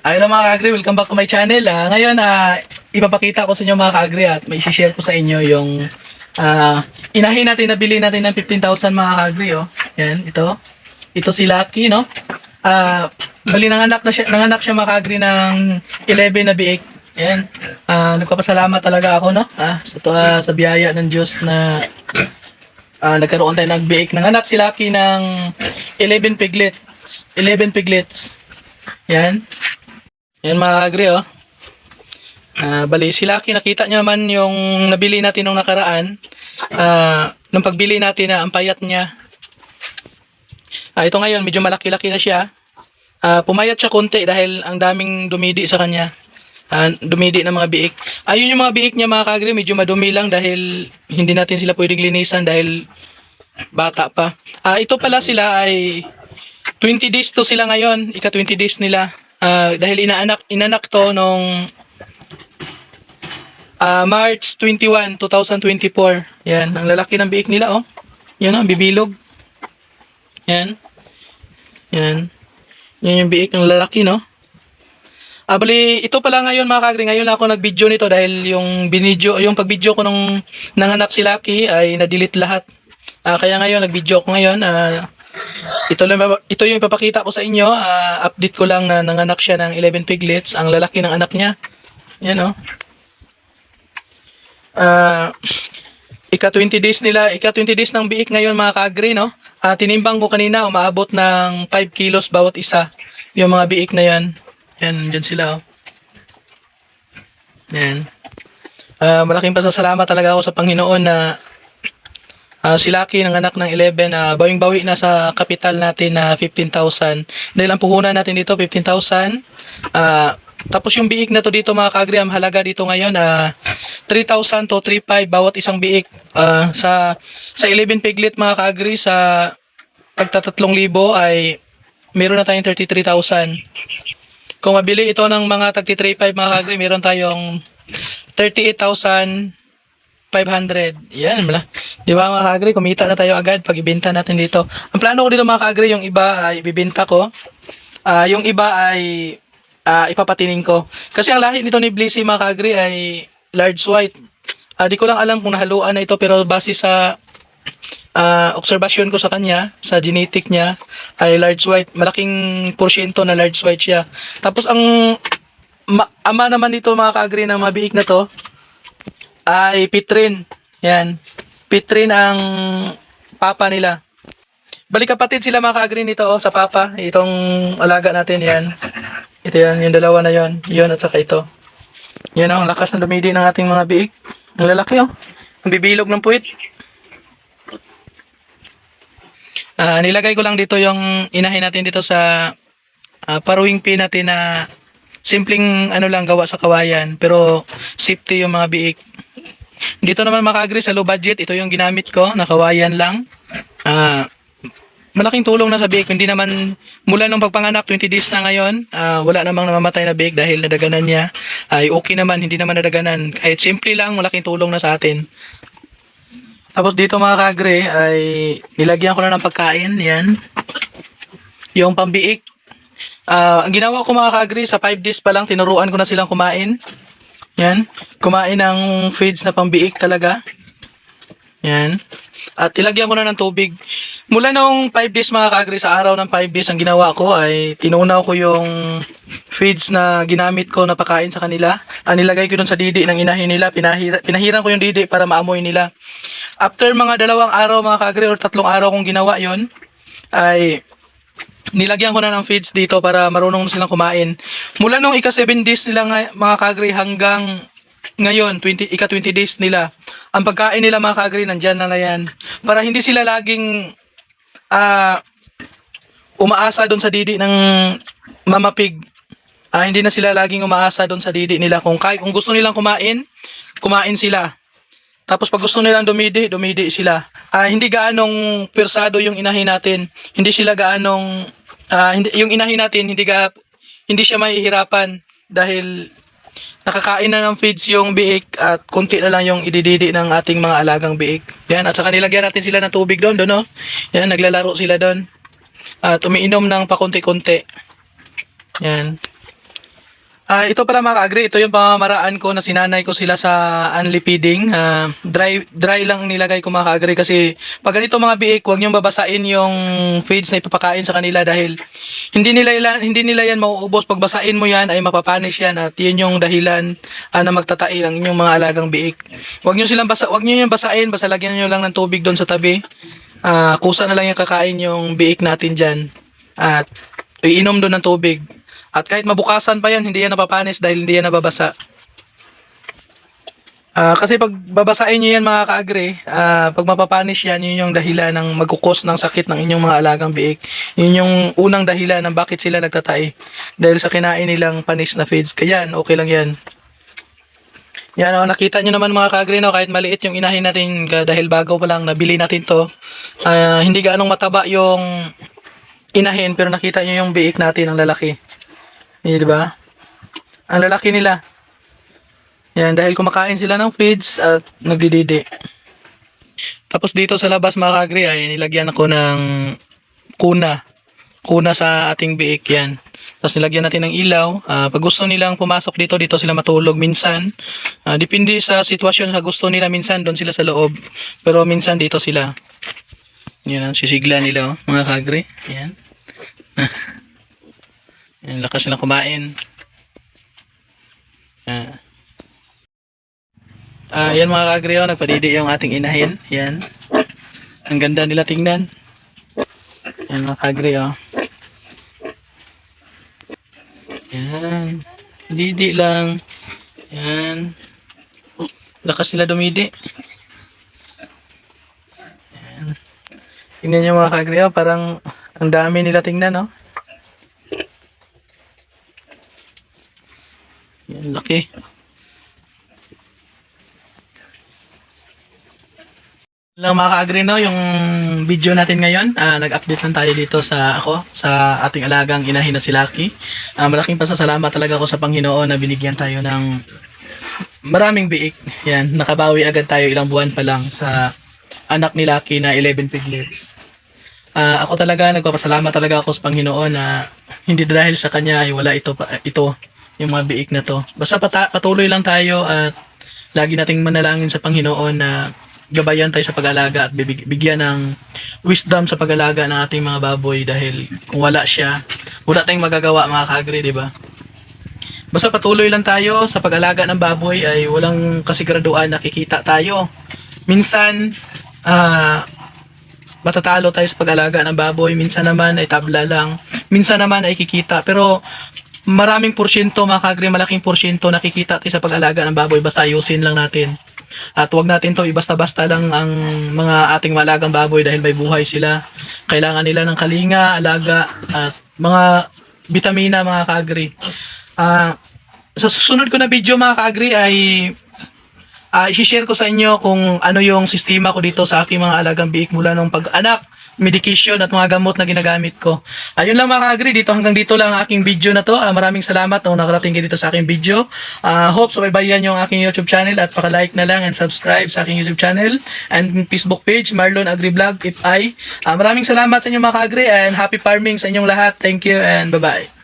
Ayun mga ka-agri, welcome back to my channel. Ah, ngayon, ah, ipapakita ko sa inyo mga ka-agri at may share ko sa inyo yung ah, inahin natin na bili natin ng 15,000 mga ka-agri. Oh. Yan, ito. Ito si Lucky, no? Ah, bali nanganak na siya, nanganak siya mga ka-agri ng 11 na biik. Yan. Ah, nagpapasalamat talaga ako, no? Ah, sa, to, ah, sa biyaya ng Diyos na ah, nagkaroon tayo ng biik. Nanganak si Lucky ng 11 piglets. 11 piglets. Yan. Yan mga agri oh. Ah, bali si Lucky nakita niyo naman yung nabili natin nung nakaraan. Ah, nung pagbili natin na ang payat niya. Ah, ito ngayon medyo malaki-laki na siya. Ah, pumayat siya konti dahil ang daming dumidi sa kanya. Ah, dumidi ng mga biik. Ayun yung mga biik niya mga kagri, medyo madumi lang dahil hindi natin sila pwedeng linisan dahil bata pa. Ah, ito pala sila ay 20 days to sila ngayon, ika 20 days nila. Ah, dahil inaanak inanak to nung ah, March 21, 2024. Yan, ang lalaki ng biik nila oh. Yan oh, bibilog. Yan. Yan. Yan yung biik ng lalaki no. Ah, bali, ito pala ngayon mga kagri, ngayon ako nag-video nito dahil yung binidyo, yung pag-video ko nung nanganak si Lucky ay na-delete lahat. Ah, kaya ngayon nag-video ako ngayon. Ah, ito lang ito yung ipapakita ko sa inyo. Ah, update ko lang na nanganak siya ng 11 piglets, ang lalaki ng anak niya. Yan oh. Ah, ika 20 days nila, ika 20 days ng biik ngayon mga kaagri, no? Ah, tinimbang ko kanina, umaabot ng 5 kilos bawat isa. Yung mga biik na yan. Yan, dyan sila, oh. Yan. Ah, malaking pasasalamat talaga ako sa Panginoon na Ah, si Lucky ng anak ng 11, ah, bawing-bawi na sa kapital natin na 15,000. Dahil ang puhunan natin dito 15,000. Ah, tapos yung biik na to dito mga kaagri, ang halaga dito ngayon ah 3,000 to 3,500 bawat isang biik. Ah, sa sa 11 piglet mga kaagri sa pagta 3,000 ay meron na tayong 33,000. Kung mabili ito ng mga tag 3,500 mga kaagri, meron tayong 38,000 500. Yan, mala. Di ba mga kaagri, kumita na tayo agad pag ibenta natin dito. Ang plano ko dito mga kaagri, yung iba ay ibibenta ko. Ah, yung iba ay ah, ipapatining ko. Kasi ang lahi nito ni Blissy mga kaagri ay large white. Ah, di ko lang alam kung nahaluan na ito pero base sa ah, observation ko sa kanya, sa genetic niya, ay large white. Malaking porsyento na large white siya. Tapos ang ma- ama naman dito mga kaagri ng mabiik na to, ay Pitrin. Yan. Pitrin ang papa nila. Balik kapatid sila mga ka-agree nito oh, sa papa. Itong alaga natin yan. Ito yan, yung dalawa na yon Yun at saka ito. Yan oh, ang lakas ng dumidi ng ating mga biik. Ang lalaki oh. Ang bibilog ng puwit. Ah, nilagay ko lang dito yung inahin natin dito sa ah, paruwing pin natin na simpleng ano lang gawa sa kawayan pero safety yung mga biik. Dito naman maka-agree sa low budget, ito yung ginamit ko, na kawayan lang. Ah, malaking tulong na sa biik, hindi naman mula nung pagpanganak 20 days na ngayon, ah, wala namang namamatay na biik dahil nadaganan niya. Ay okay naman, hindi naman nadaganan. Kahit simple lang, malaking tulong na sa atin. Tapos dito mga kagre ay nilagyan ko na ng pagkain, yan. Yung pambiik. Ah, ang ginawa ko mga kagre sa 5 days pa lang tinuruan ko na silang kumain. Yan. Kumain ng feeds na pambiik talaga. Yan. At ilagyan ko na ng tubig. Mula nung 5 days mga kagre sa araw ng 5 days ang ginawa ko ay tinunaw ko yung feeds na ginamit ko na pakain sa kanila. Ah, nilagay ko dun sa didi ng inahin nila. Pinahira, pinahiran ko yung didi para maamoy nila. After mga dalawang araw mga kagre or tatlong araw kong ginawa yon ay nilagyan ko na ng feeds dito para marunong silang kumain. Mula nung ika 7 days nila mga kagre hanggang ngayon, 20, ika 20 days nila, ang pagkain nila mga kagre nandyan na na yan. Para hindi sila laging ah umaasa doon sa didi ng mama pig. Ah, hindi na sila laging umaasa doon sa didi nila. Kung, kay, kung gusto nilang kumain, kumain sila. Tapos pag gusto nilang dumidi, dumidi sila. Ah, hindi gaanong persado yung inahin natin. Hindi sila gaanong ah, hindi yung inahin natin hindi ga hindi siya mahihirapan dahil nakakain na ng feeds yung biik at konti na lang yung idididi ng ating mga alagang biik. Yan, at saka nilagyan natin sila ng tubig doon, doon, no? Yan, naglalaro sila doon. At umiinom ng pakunti-kunti. Yan. Ah, ito pala mga ka-agri, ito yung pamamaraan ko na sinanay ko sila sa unli feeding. Ah, dry dry lang nilagay ko mga ka-agri kasi pag ganito mga biik, huwag niyong babasain yung feeds na ipapakain sa kanila dahil hindi nila hindi nila yan mauubos. Pag basain mo yan ay mapapanis yan at yun yung dahilan ah, na magtatai ang inyong mga alagang biik. Huwag niyo silang basa, huwag niyo yung basain, basta lagyan niyo lang ng tubig doon sa tabi. Ah, kusa na lang yung kakain yung biik natin diyan. At iinom doon ng tubig. At kahit mabukasan pa yan, hindi yan napapanis dahil hindi yan nababasa. Ah, kasi pag babasain nyo yan mga kaagri, ah, pag mapapanis yan, yun yung dahilan ng magkukos ng sakit ng inyong mga alagang biik. Yun yung unang dahilan ng bakit sila nagtatay. Dahil sa kinain nilang panis na feeds. Kaya yan, okay lang yan. Yan, oh, nakita nyo naman mga kaagri, no, kahit maliit yung inahin natin dahil bago pa lang nabili natin to. ah, hindi gaanong mataba yung inahin pero nakita nyo yung biik natin ng lalaki. Eh, di ba? Ang lalaki nila. Yan, dahil kumakain sila ng feeds at nagdididi. Tapos dito sa labas mga kagri ay nilagyan ako ng kuna. Kuna sa ating biik yan. Tapos nilagyan natin ng ilaw. Ah, pag gusto nilang pumasok dito, dito sila matulog minsan. Ah, depende sa sitwasyon sa gusto nila minsan, doon sila sa loob. Pero minsan dito sila. Yan ang sisigla nila, oh, mga kagri. Yan. Yan, lakas nilang kumain. Ah. Ah, yan mga kagriyo, nagpadidi yung ating inahin. Yan. Ang ganda nila tingnan. Yan mga kagriyo. Yan. Didi lang. Yan. Lakas sila dumidi. Yan. Tingnan nyo mga kagriyo, parang ang dami nila tingnan, no? Laki. lang mga ka-agree yung video natin ngayon, ah, nag-update lang tayo dito sa ako, sa ating alagang inahin na si Lucky. Ah, malaking pasasalamat talaga ako sa Panginoon na binigyan tayo ng maraming biik. Yan, nakabawi agad tayo ilang buwan pa lang sa anak ni Lucky na 11 piglets. Ah, ako talaga nagpapasalamat talaga ako sa Panginoon na hindi dahil sa kanya ay wala ito pa, ito yung mga biik na to. Basta pata- patuloy lang tayo at lagi nating manalangin sa Panginoon na gabayan tayo sa pag-alaga at bigyan ng wisdom sa pag-alaga ng ating mga baboy dahil kung wala siya, wala tayong magagawa mga kagri, di ba? Basta patuloy lang tayo sa pag-alaga ng baboy ay walang kasiguraduhan na kikita tayo. Minsan, ah, matatalo tayo sa pag-alaga ng baboy, minsan naman ay tabla lang, minsan naman ay kikita. Pero maraming porsyento mga kagri, malaking porsyento nakikita tayo sa pag-alaga ng baboy basta ayusin lang natin. At wag natin to ibasta-basta lang ang mga ating malagang baboy dahil may buhay sila. Kailangan nila ng kalinga, alaga at mga bitamina mga kagri. Ah, sa susunod ko na video mga kagri ay ah i-share ko sa inyo kung ano yung sistema ko dito sa aking mga alagang biik mula nung pag-anak, medication at mga gamot na ginagamit ko. Ayun lang mga kagri, dito hanggang dito lang ang aking video na to. Ah, maraming salamat nung nakarating kayo dito sa aking video. Ah, hope subaybayan yung aking YouTube channel at paka-like na lang and subscribe sa aking YouTube channel and Facebook page Marlon Agri Vlog if I. Ah, maraming salamat sa inyo mga kagri and happy farming sa inyong lahat. Thank you and bye-bye.